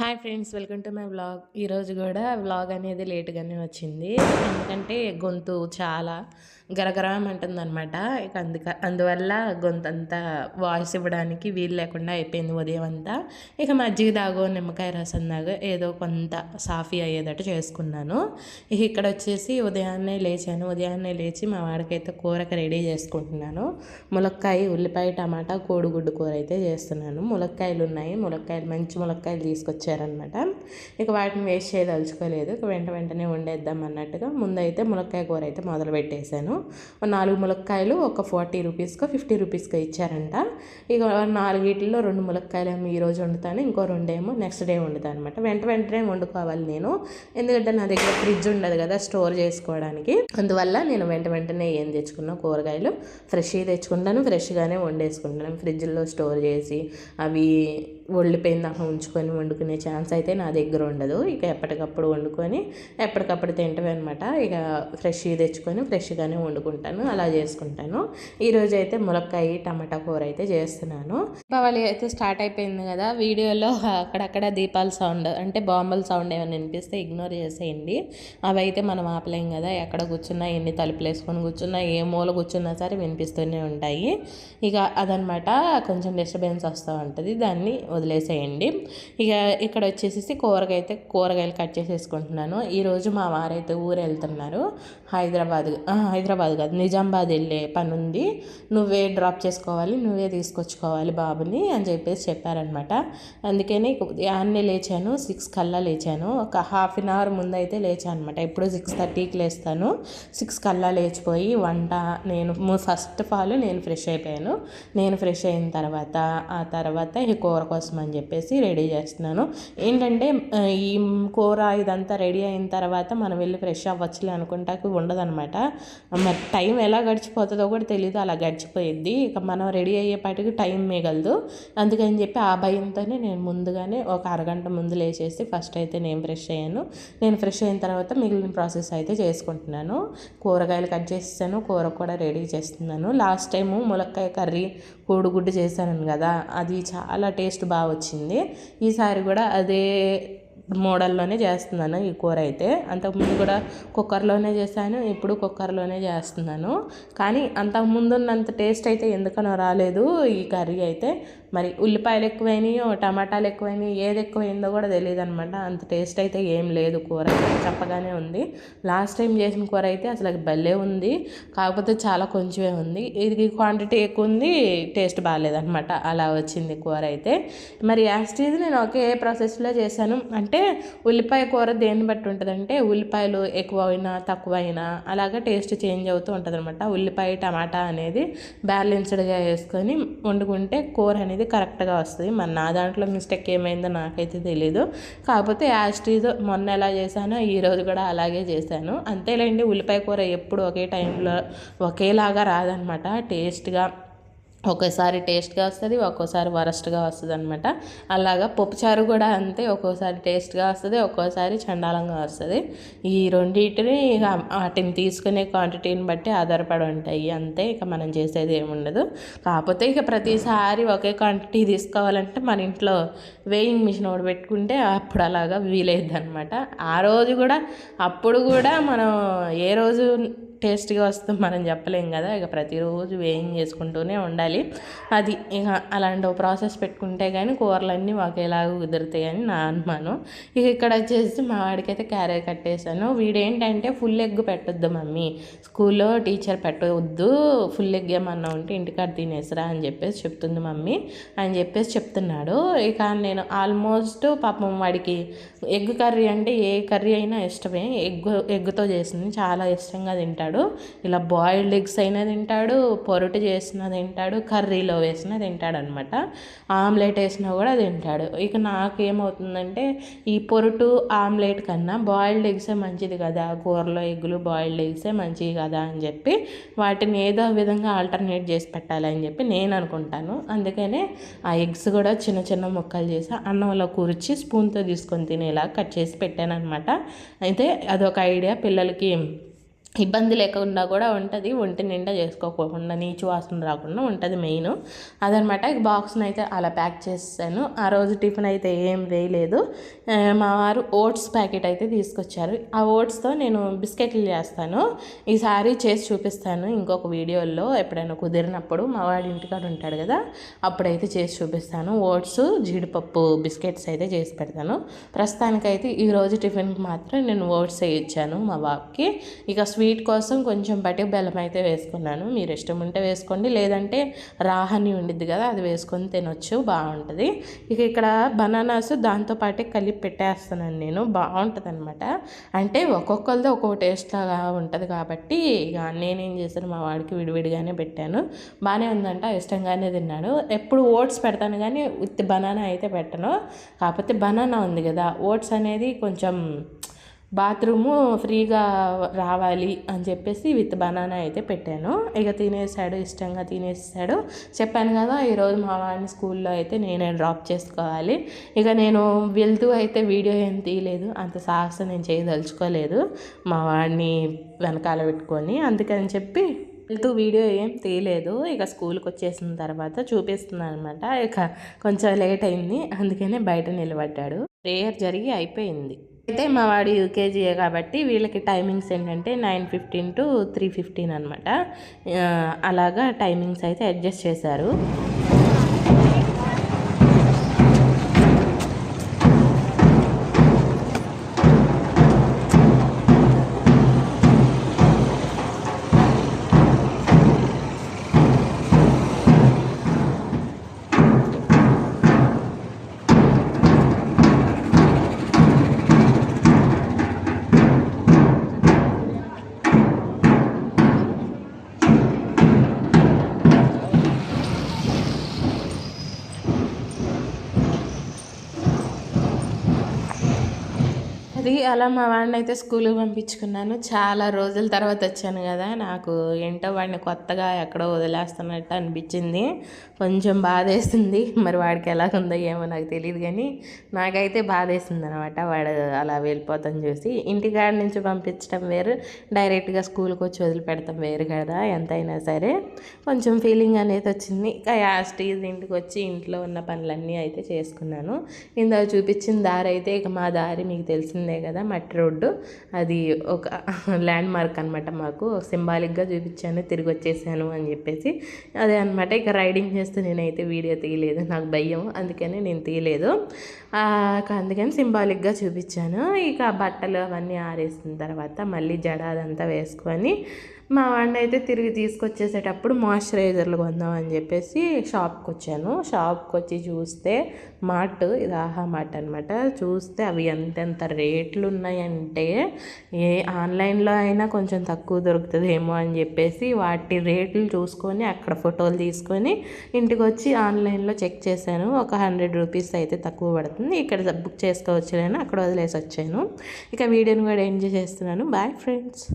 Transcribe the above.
Hi friends welcome to my vlog. ఈరోజు కూడా vlog అనేది లేట్గానే వచ్చింది. ఎందుకంటే గొంతు చాలా గరగరం అంటుందన్నమాట. ఇక అందుక అందువల్ల గొంతంతా వాయిస్ ఇవ్వడానికి వీలు లేకుండా అయిపోయింది ఉదయం అంతా. ఇక మజ్జిగ దాగో నిమ్మకాయ రసం దాగో ఏదో కొంత సాఫీ అయ్యేటట్టు చేసుకున్నాను. ఇక ఇక్కడ వచ్చేసి ఉదయాన్నే లేచాను. ఉదయాన్నే లేచి మా వాడికైతే కూరకు రెడీ చేసుకుంటున్నాను. ములక్కాయ ఉల్లిపాయ టమాటా కోడిగుడ్డు కూర అయితే చేస్తున్నాను. ములక్కాయలు ఉన్నాయి. ములక్కాయలు మంచి ములక్కాయలు తీసుకొచ్చారనమాట ఇక వాటిని వేస్ట్ చేయదలుచుకోలేదు. ఇక వెంట వెంటనే వండేద్దాం అన్నట్టుగా ముందైతే ములక్కాయ కూర అయితే మొదలు పెట్టేశాను నాలుగు ములక్కాయలు ఒక ఫార్టీ రూపీస్కో ఫిఫ్టీ రూపీస్కో ఇచ్చారంట. ఇక నాలుగిట్లో రెండు ములక్కాయలు ఏమో ఈరోజు వండుతాను ఇంకో రెండేమో నెక్స్ట్ డే వండుతాను అనమాట వెంట వెంటనే వండుకోవాలి నేను. ఎందుకంటే నా దగ్గర ఫ్రిడ్జ్ ఉండదు కదా స్టోర్ చేసుకోవడానికి. అందువల్ల నేను వెంట వెంటనే ఏం తెచ్చుకున్నా కూరగాయలు ఫ్రెష్గా తెచ్చుకుంటాను ఫ్రెష్గానే వండేసుకుంటాను. ఫ్రిడ్జ్లో స్టోర్ చేసి అవి ఒళ్ళిపోయిన దాకా ఉంచుకొని వండుకునే ఛాన్స్ అయితే నా దగ్గర ఉండదు. ఇక ఎప్పటికప్పుడు వండుకొని ఎప్పటికప్పుడు తింటమే అనమాట ఇక ఫ్రెష్ తెచ్చుకొని ఫ్రెష్గానే వండుకుంటాను. అలా చేసుకుంటాను. ఈరోజు అయితే ములక్కాయ టమాటా కూర అయితే చేస్తున్నాను. దీపావళి అయితే స్టార్ట్ అయిపోయింది కదా. వీడియోలో అక్కడక్కడ దీపాల సౌండ్ అంటే బాంబుల సౌండ్ ఏమైనా వినిపిస్తే ఇగ్నోర్ చేసేయండి. అవి అయితే మనం ఆపలేం కదా. ఎక్కడ కూర్చున్నా ఎన్ని తలుపులు వేసుకొని కూర్చున్నా ఏ మూల కూర్చున్నా సరే వినిపిస్తూనే ఉంటాయి. ఇక అదనమాట కొంచెం డిస్టర్బెన్స్ వస్తూ ఉంటుంది. దాన్ని వదిలేసేయండి. ఇక ఇక్కడ వచ్చేసి కూరగాయ అయితే కూరగాయలు కట్ చేసేసుకుంటున్నాను. ఈరోజు మా వారైతే ఊరు వెళ్తున్నారు హైదరాబాద్ హైదరాబాద్ కాదు నిజామాబాద్ వెళ్ళే పని ఉంది నువ్వే డ్రాప్ చేసుకోవాలి నువ్వే తీసుకొచ్చుకోవాలి బాబుని అని చెప్పేసి చెప్పారనమాట. అందుకని ఉదయాన్నే లేచాను సిక్స్ కల్లా లేచాను. ఒక హాఫ్ అన్ అవర్ ముందైతే లేచాను అనమాట ఎప్పుడు సిక్స్ థర్టీకి లేస్తాను. సిక్స్ కల్లా లేచిపోయి వంట నేను ఫస్ట్ ఆఫ్ ఆల్ నేను ఫ్రెష్ అయిపోయాను. నేను ఫ్రెష్ అయిన తర్వాత ఆ తర్వాత ఈ కూర కోసం అని చెప్పేసి రెడీ చేస్తున్నాను. ఏంటంటే ఈ కూర ఇదంతా రెడీ అయిన తర్వాత మనం వెళ్ళి ఫ్రెష్ అవ్వచ్చులే అనుకుంటాకు ఉండదనమాట మరి టైం ఎలా గడిచిపోతుందో కూడా తెలియదు అలా గడిచిపోయిద్ది. ఇక మనం రెడీ అయ్యేపాటికి టైం మిగలదు. అందుకని చెప్పి ఆ భయంతోనే నేను ముందుగానే ఒక అరగంట ముందు లేచేసి ఫస్ట్ అయితే నేను ఫ్రెష్ అయ్యాను. నేను ఫ్రెష్ అయిన తర్వాత మిగిలిన ప్రాసెస్ అయితే చేసుకుంటున్నాను. కూరగాయలు కట్ చేస్తాను కూర కూడా రెడీ చేస్తున్నాను. లాస్ట్ టైము ములక్కాయ కర్రీ కోడిగుడ్డు చేశాను కదా అది చాలా టేస్ట్ బాగా వచ్చింది. ఈసారి కూడా అదే మోడల్లోనే చేస్తున్నాను ఈ కూర అయితే. అంతకుముందు కూడా కుక్కర్లోనే చేశాను ఇప్పుడు కుక్కర్లోనే చేస్తున్నాను. కానీ అంతకుముందు ఉన్నంత టేస్ట్ అయితే ఎందుకనో రాలేదు ఈ కర్రీ అయితే. మరి ఉల్లిపాయలు ఎక్కువైనాయో టమాటాలు ఎక్కువైనాయి ఏది ఎక్కువైందో కూడా తెలియదు అనమాట అంత టేస్ట్ అయితే ఏం లేదు. కూర చెప్పగానే ఉంది. లాస్ట్ టైం చేసిన కూర అయితే అసలు భలే ఉంది. కాకపోతే చాలా కొంచెమే ఉంది. ఇది క్వాంటిటీ ఎక్కువ ఉంది టేస్ట్ బాగాలేదనమాట అలా వచ్చింది కూర అయితే. మరి యాస్టీజ్ నేను ఒకే ప్రాసెస్లో చేశాను. అంటే ఉల్లిపాయ కూర దేన్ని బట్టి ఉంటుందంటే ఉల్లిపాయలు ఎక్కువ అయినా తక్కువ అయినా అలాగే టేస్ట్ చేంజ్ అవుతూ ఉంటుంది అనమాట ఉల్లిపాయ టమాటా అనేది బ్యాలెన్స్డ్గా వేసుకొని వండుకుంటే కూర అనేది అనేది కరెక్ట్గా వస్తుంది. మరి నా దాంట్లో మిస్టేక్ ఏమైందో నాకైతే తెలీదు. కాకపోతే యాస్టీజ్ మొన్న ఎలా చేశానో ఈరోజు కూడా అలాగే చేశాను. అంతేలేండి ఉల్లిపాయ కూర ఎప్పుడు ఒకే టైంలో ఒకేలాగా రాదనమాట. టేస్ట్గా ఒక్కోసారి టేస్ట్గా వస్తుంది ఒక్కోసారి వరస్ట్గా వస్తుంది అనమాట అలాగా పప్పుచారు కూడా అంతే ఒక్కోసారి టేస్ట్గా వస్తుంది ఒక్కోసారి చండాలంగా వస్తుంది. ఈ రెండింటిని ఇక వాటిని తీసుకునే క్వాంటిటీని బట్టి ఆధారపడి ఉంటాయి అంతే ఇక మనం చేసేది ఏముండదు. కాకపోతే ఇక ప్రతిసారి ఒకే క్వాంటిటీ తీసుకోవాలంటే మన ఇంట్లో వేయింగ్ మిషన్ ఒకటి పెట్టుకుంటే అప్పుడు అలాగా వీలైద్ది అనమాట ఆ రోజు కూడా అప్పుడు కూడా మనం ఏ రోజు టేస్ట్గా వస్తుంది మనం చెప్పలేం కదా. ఇక ప్రతిరోజు వేయింగ్ చేసుకుంటూనే ఉండాలి. అది ఇక అలాంటి ప్రాసెస్ పెట్టుకుంటే కానీ కూరలన్నీ ఒకేలాగా కుదురుతాయి అని నా అనుమానం. ఇక ఇక్కడ వచ్చేసి మా వాడికైతే క్యారే క్యారెట్ కట్టేశాను. వీడేంటంటే ఫుల్ ఎగ్ పెట్టొద్దు మమ్మీ. స్కూల్లో టీచర్ పెట్టవద్దు ఫుల్ ఎగ్ ఏమన్నా ఉంటే ఇంటికాడ తినేసరా అని చెప్పేసి చెప్తుంది మమ్మీ అని చెప్పేసి చెప్తున్నాడు. ఇక నేను ఆల్మోస్ట్ పాపం వాడికి ఎగ్ కర్రీ అంటే ఏ కర్రీ అయినా ఇష్టమే. ఎగ్ ఎగ్తో చేసింది. చాలా ఇష్టంగా తింటాడు. తింటాడు. ఇలా బాయిల్డ్ ఎగ్స్ అయినా తింటాడు పొరటు చేసిన తింటాడు కర్రీలో వేసిన తింటాడు అనమాట ఆమ్లెట్ వేసినా కూడా తింటాడు. ఇక నాకేమవుతుందంటే ఈ పొరుటు ఆమ్లెట్ కన్నా బాయిల్డ్ ఎగ్సే మంచిది కదా కూరలో ఎగ్గులు బాయిల్డ్ ఎగ్సే మంచిది కదా అని చెప్పి వాటిని ఏదో విధంగా ఆల్టర్నేట్ చేసి పెట్టాలని చెప్పి నేను అనుకుంటాను. అందుకనే ఆ ఎగ్స్ కూడా చిన్న చిన్న ముక్కలు చేసి అన్నంలో కూర్చి స్పూన్తో తీసుకొని తినేలా కట్ చేసి పెట్టాను అనమాట అయితే అదొక ఐడియా పిల్లలకి. ఇబ్బంది లేకుండా కూడా ఉంటుంది. ఒంటి నిండా చేసుకోకుండా నీచు వాసన రాకుండా ఉంటుంది మెయిన్. అదనమాట. ఈ బాక్స్ని అయితే అలా ప్యాక్ చేసాను ఆ రోజు టిఫిన్ అయితే ఏం వేయలేదు. మా వారు ఓట్స్ ప్యాకెట్ అయితే తీసుకొచ్చారు. ఆ ఓట్స్తో నేను బిస్కెట్లు చేస్తాను. ఈసారి చేసి చూపిస్తాను ఇంకొక వీడియోలో ఎప్పుడైనా కుదిరినప్పుడు. మా వాడి ఇంటికాడ ఉంటాడు కదా అప్పుడైతే చేసి చూపిస్తాను. ఓట్స్ జీడిపప్పు బిస్కెట్స్ అయితే చేసి పెడతాను. ప్రస్తుతానికైతే ఈరోజు టిఫిన్కి మాత్రం నేను ఓట్స్ ఇచ్చాను మా బాబుకి ఇక స్వీట్ కోసం కొంచెం పట్టి బెల్లం అయితే వేసుకున్నాను. మీరు ఇష్టం ఉంటే వేసుకోండి. లేదంటే రాహని ఉండిద్ది కదా అది వేసుకొని తినొచ్చు. బాగుంటుంది. ఇక ఇక్కడ బనానాస్ దాంతోపాటే కలిపి పెట్టేస్తున్నాను నేను. బాగుంటుంది అనమాట అంటే ఒక్కొక్కరిది ఒక్కొక్క టేస్ట్ లాగా ఉంటుంది కాబట్టి ఇక నేనేం చేశాను మా వాడికి విడివిడిగానే పెట్టాను. బాగానే ఉందంట ఇష్టంగానే తిన్నాడు. ఎప్పుడు ఓట్స్ పెడతాను కానీ విత్ బనానా అయితే పెట్టను. కాకపోతే బనానా ఉంది కదా ఓట్స్ అనేది కొంచెం బాత్రూము ఫ్రీగా రావాలి అని చెప్పేసి విత్ బనానా అయితే పెట్టాను. ఇక తినేసాడు ఇష్టంగా తినేసాడు. చెప్పాను కదా ఈరోజు మా వాడిని స్కూల్లో అయితే నేనే డ్రాప్ చేసుకోవాలి. ఇక నేను వెళ్తూ అయితే వీడియో ఏం తీయలేదు. అంత సాహసం నేను చేయదలుచుకోలేదు. మా వాడిని వెనకాల పెట్టుకొని అందుకని చెప్పి వెళ్తూ వీడియో ఏం తీయలేదు. ఇక స్కూల్కి వచ్చేసిన తర్వాత చూపిస్తున్నాను అనమాట ఇక కొంచెం లేట్ అయింది. అందుకనే బయట నిలబడ్డాడు. ప్రేయర్ జరిగి అయిపోయింది. అయితే మా వాడు యూకేజీయే కాబట్టి వీళ్ళకి టైమింగ్స్ ఏంటంటే nine fifteen to three fifteen అనమాట అలాగా టైమింగ్స్ అయితే అడ్జస్ట్ చేశారు. అది అలా మా వాడిని అయితే స్కూల్కి పంపించుకున్నాను. చాలా రోజుల తర్వాత వచ్చాను కదా. నాకు ఏంటో వాడిని కొత్తగా ఎక్కడో వదిలేస్తున్నట్టు అనిపించింది. కొంచెం బాధేసింది మరి వాడికి ఎలా ఉందో ఏమో నాకు తెలియదు కానీ నాకైతే బాధేసింది అనమాట వాడు అలా వెళ్ళిపోతాం చూసి. ఇంటికాడ నుంచి పంపించడం వేరు. డైరెక్ట్గా స్కూల్కి వచ్చి వదిలిపెడతాం వేరు కదా. ఎంతైనా సరే కొంచెం ఫీలింగ్ అనేది వచ్చింది. యాస్ట్ ఇంటికి వచ్చి ఇంట్లో ఉన్న పనులన్నీ అయితే చేసుకున్నాను. ఇందాక చూపించిన దారి అయితే ఇక మా దారి మీకు తెలిసిందే కదా మట్టి రోడ్డు. అది ఒక ల్యాండ్ మార్క్ అనమాట మాకు. సింబాలిక్గా చూపించాను తిరిగి వచ్చేసాను అని చెప్పేసి. అదే అనమాట ఇక రైడింగ్ చేస్తూ నేనైతే వీడియో తీయలేదు. నాకు భయం. అందుకని నేను తీయలేదు. అందుకని సింబాలిక్గా చూపించాను. ఇక బట్టలు అవన్నీ ఆరేసిన తర్వాత మళ్ళీ జడ అదంతా వేసుకొని మా వాడిని అయితే తిరిగి తీసుకొచ్చేసేటప్పుడు మాయిశ్చరైజర్లు కొందాం అని చెప్పేసి షాప్కి వచ్చాను. షాప్కి వచ్చి చూస్తే మార్ట్ ఇది ఆహా మార్ట్ అనమాట చూస్తే అవి ఎంతెంత రేట్ ఉన్నాయంటే ఏ ఆన్లైన్లో అయినా కొంచెం తక్కువ దొరుకుతుందేమో అని చెప్పేసి వాటి రేట్లు చూసుకొని అక్కడ ఫోటోలు తీసుకొని ఇంటికి వచ్చి ఆన్లైన్లో చెక్ చేశాను. ఒక హండ్రెడ్ రూపీస్ అయితే తక్కువ పడుతుంది. ఇక్కడ బుక్ చేసుకోవచ్చు నేను అక్కడ వదిలేసి వచ్చాను ఇక వీడియోని కూడా ఎంజాయ్ చేస్తున్నాను బాయ్ ఫ్రెండ్స్.